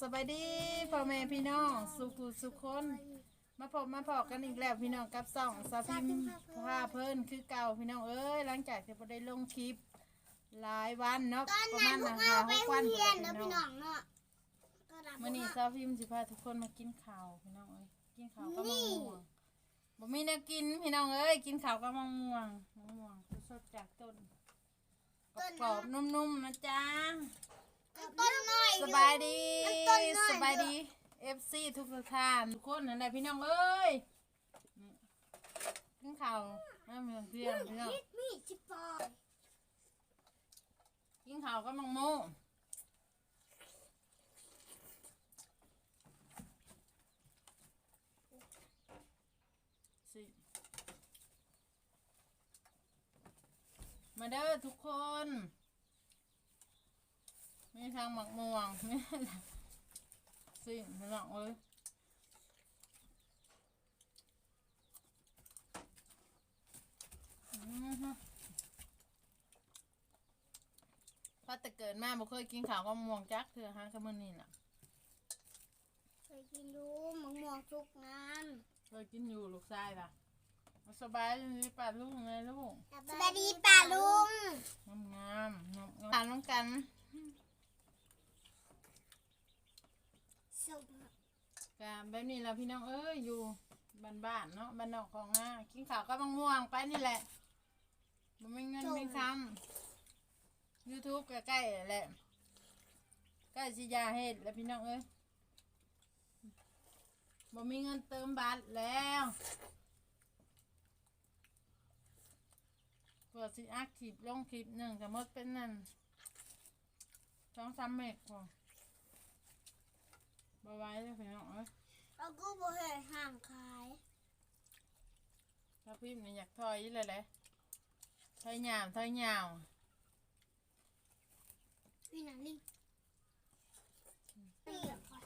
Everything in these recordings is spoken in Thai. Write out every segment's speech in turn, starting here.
สบายดีพ่อแม่พี่น้องสุขุสุขคน มาพบมาพอกันอีกแล้วพี่น้องกับสองสาวพิมพ์พาเพิ่นคือเก่าพี่น้องเอ้ยหลังจากที่บ่ได้ลงคลิปหลายวันเนาะตอนประนั้มานณพวนะกคะเราไปหกโรวันงพี่เรียนเด้อพี่น้น้อองงเนาะก็รับมื้อนี้สาวพิมพ์สิพาทุกคนมากินข้าวพี่น้องเอ้ยกินข้าวกับมะม่วงบ่มีแนวกินพี่น้องเอ้ยกินข้าวกับมะม่วงมะม่วงสดๆจากต้นกรอบๆนุ่มๆนะจ๊ะ ต้นน้อยสบายดีมันต้นน้อยสบายดี FC ทุกท่านทุกคนนั่นแหละพี่น้องเอ้ยนี่กินข้าวน้ำเมืองเที่ยงพี่น้องมีจิปอยกินข้าวก็มังโมสิมาเด้อทุกคน มีทางหมักม่วงมีสิพี่น้องเอ้ยอือฮึพอแต่เกิดมาบ่เคยกินข้าวก็ม่วงจักเถื่อหางกับมื้อนี้น่ะเคยกินดูมะม่วงทุกงานเคยกินอยู่ลูกชายล่ะเอาสบายดีป่าลูกไงลูกสบายดีป่าลุงงามงามงามงามน้องกัน สุก กะแบบนี้ล่ะพี่น้องเอ้ยอยู่บ้านๆเนาะบ้านนอกของนากินข้าวก็บางม่วงไปนี่แหละบ่มีเงินมีคำ YouTube ก็ใกล้แหละใกล้สิยาเฮ็ดแล้วพี่น้องเอ้ยบ่มีเงินเติมบัตรแล้วเปิดสิอักคลิปลงคลิปหนึ่งแต่มดเป็นนั่นสองสามเมกพอ บาไว้เลยพี่น้องเอ้ยเราก็บ่เห็นห่างขายถ้าพี่มันอยากถอยเลยแหละถอยยาวถอยยาวพี่นันลิงนี่เหรอคะ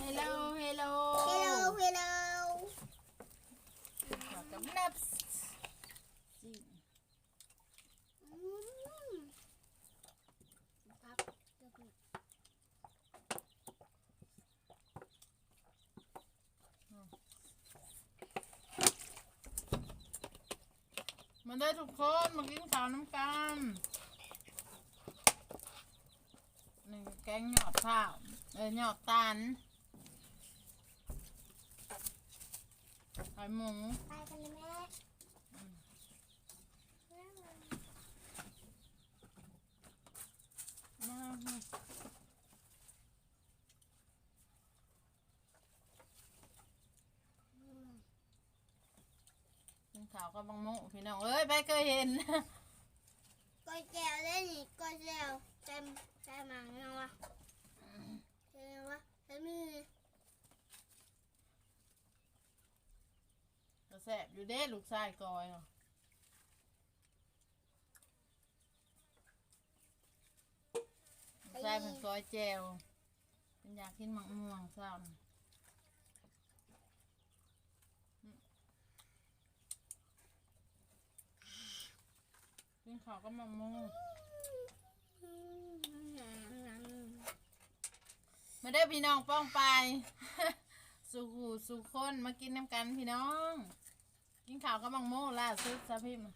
เฮลโลเฮลโลเฮลโลเฮลโลกับนับสิ อืมครับเดี๋ยวก่อน มาได้ทุกคนมากินข้าวน้ำกันนี่แกงหยอดข้าวเออหยอดตาลไข่หมู ไปกันเลยแม่ มากิน ข้าวกับบางโมพี่น้องเอ้ยไปเคยเห็นก้อยแก้วได้นี่ก้อยแก้วเต็มเต็มหนังเนาะเห็นวะเห็นมีกระแสบอยู่เด้ลูกชายกอยเนาะลูกชายเป็นกอยแจวเป็นอยากกินมังม่วงซ้ำ กินข้าวก็มังม่วงมาได้อพี่น้องป้องไป สุขูสุขคนมากินน้ำกันพี่น้อง กินข้าวก็มังโม่ล่าสุดซะพี่มา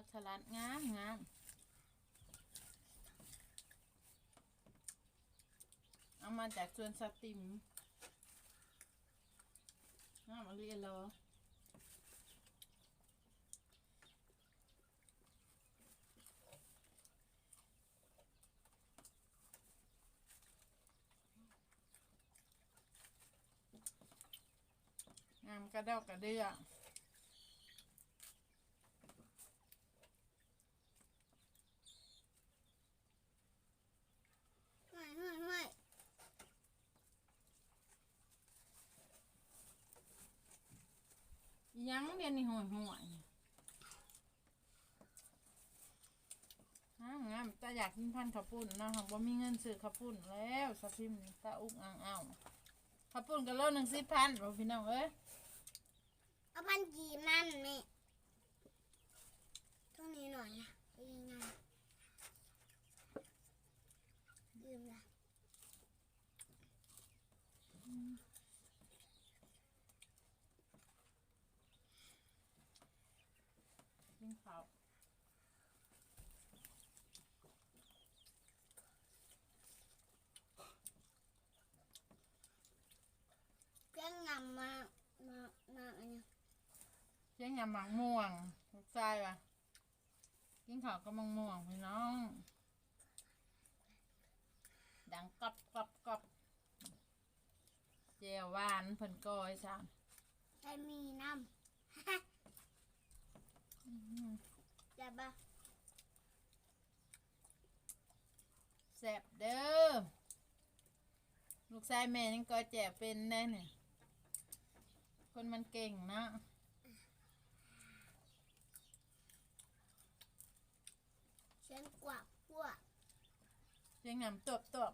ผักสลัดงามงามเอามาจากสวนสติมงามอาเรียนเหรองามกระเดอกกระเดือ ยังเดียวนี่ห่วยห่วยอ้างงามแต่อยากกินพันธุ์ข้าวปุ้นเนาะค่ะบ่ามีเงินซื้อข้าวปุ้นแล้วสะพิมพ์ตาอุ้งอ่างเอาข้าวปุ้นก็โลหนึ่งสิบพันบ่พี่น้องเอ้ยเอาพันกี่มันนี่ตรงนี้หน่อยอะ เชียงยำหมักม่วงลูกชายว่ะกินข้าวก็มังม่วงพี่น้อง ดังกรอบกรอบกรอบเจียวหวานเพิ่นก้อยจ้าใช้มีน้ำจะบ้าแซ่บเด้อลูกชายแม่ยังก้อยแจ่เป็นแน่เนี่ยคนมันเก่งนะ เชียนกวักกวัก เชียงยำตบตบ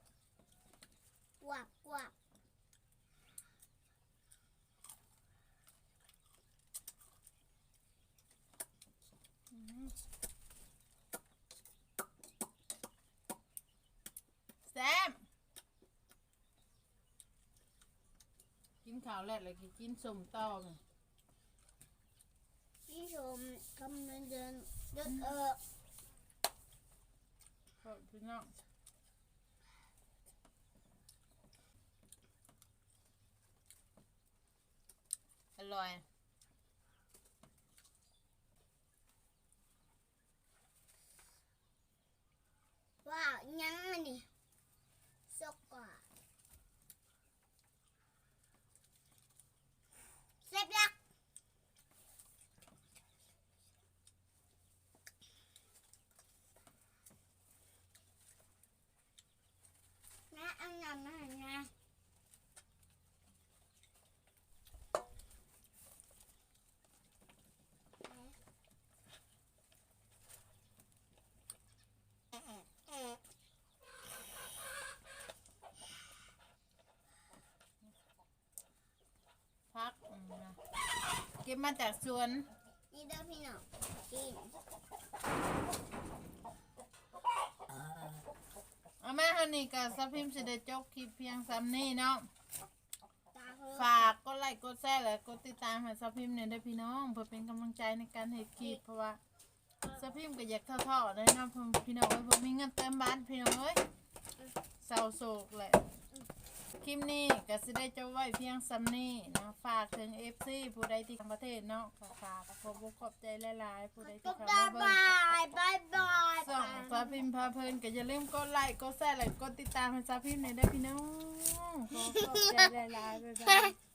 กวักกวักอื้อหือแซม กินข้าวแล้วเลยกินสมตองพี่ชมกำลังเดินเดินเออโอ้พี่น้อง อร่อย ว้าวยังอันนี้สกกว่าเสร็จแล้วนะเอาน้ำมาให้นะ พักอืมนะเก็บมาจากสวน นี่เด้อพี่น้องกินเอาแม่ฮันนี่กับซับพิมพ์สิได้จบคลิปเพียงซ้ำนี่เนาะ ตาเพิ่มฝากกดไลค์กดแชร์และกดติดตามให้ซับพิมพ์เนี่ยด้วยพี่น้องเพื่อเป็นกำลังใจในการเฮ็ดคลิปเพราะว่าซับพิมพ์ก็อยากท้อๆเลยเนาะเพิ่นพี่น้องเอ้ยบ่มีเงินเต็มบ้านพี่น้องเอ้ยเศร้าโศกแหละ คลิปนี้ก็สิได้จบไว้เพียงซ้ำนี่นะฝากถึง FC ผู้ใดที่ต่างประเทศเนาะขอฝากขอบคุณขอบใจหลายๆผู้ใดก็ที่บาเข้ายมาเบิ่งบายบายบายส่องฟ้าพิมพ์พาเพลินก็อย่าลืมกดไลค์กดแชร์และกดติดตามให้ฟ้าพิมพ์ในอยเด้อพี่น้องขอขอบใจหลายๆบ๊ายบาย